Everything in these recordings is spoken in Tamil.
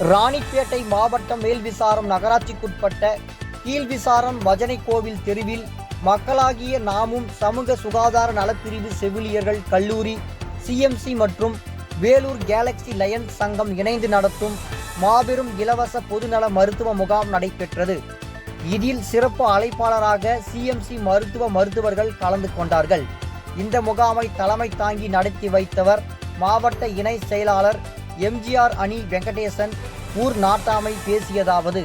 ராணிப்பேட்டை மாவட்டம் மேல்விசாரம் நகராட்சிக்குட்பட்ட கீழ்விசாரம் பஜனை கோவில் தெருவில் மக்களாகிய நாமும் சமூக சுகாதார நலப்பிரிவு செவிலியர்கள் கல்லூரி சிஎம்சி மற்றும் வேலூர் கேலக்ஸி லயன்ஸ் சங்கம் இணைந்து நடத்தும் மாபெரும் இலவச பொதுநல மருத்துவ முகாம் நடைபெற்றது. இதில் சிறப்பு அழைப்பாளராக சிஎம்சி மருத்துவ மருத்துவர்கள் கலந்து கொண்டார்கள். இந்த முகாமை தலைமை தாங்கி நடத்தி வைத்தவர் மாவட்ட இணை செயலாளர் எம்ஜிஆர் அணி வெங்கடேசன் ஊர் நாட்டாமை பேசியதாவது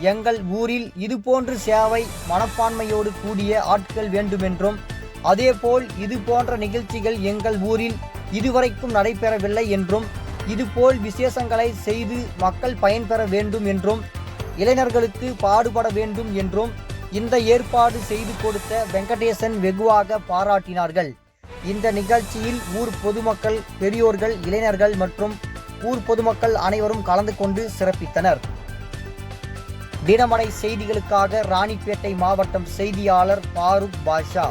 எங்கள் ஊரில் இதுபோன்று சேவை மனப்பான்மையோடு கூடிய ஆட்கள் வேண்டுமென்றும் அதேபோல் இது போன்ற நிகழ்ச்சிகள் எங்கள் ஊரில் இதுவரைக்கும் நடைபெறவில்லை என்றும் இதுபோல் விசேஷங்களை செய்து மக்கள் பயன்பெற வேண்டும் என்றும் இளைஞர்களுக்கு பாடுபட வேண்டும் என்றும் இந்த ஏற்பாடு செய்து கொடுத்த வெங்கடேசன் வெகுவாக பாராட்டினார்கள். இந்த நிகழ்ச்சியில் ஊர் பொதுமக்கள் பெரியோர்கள் இளைஞர்கள் மற்றும் ஊர் பொதுமக்கள் அனைவரும் கலந்து கொண்டு சிறப்பித்தனர். தினமடை செய்திகளுக்காக ராணிப்பேட்டை மாவட்டம் செய்தியாளர் பாருக் பாஷா.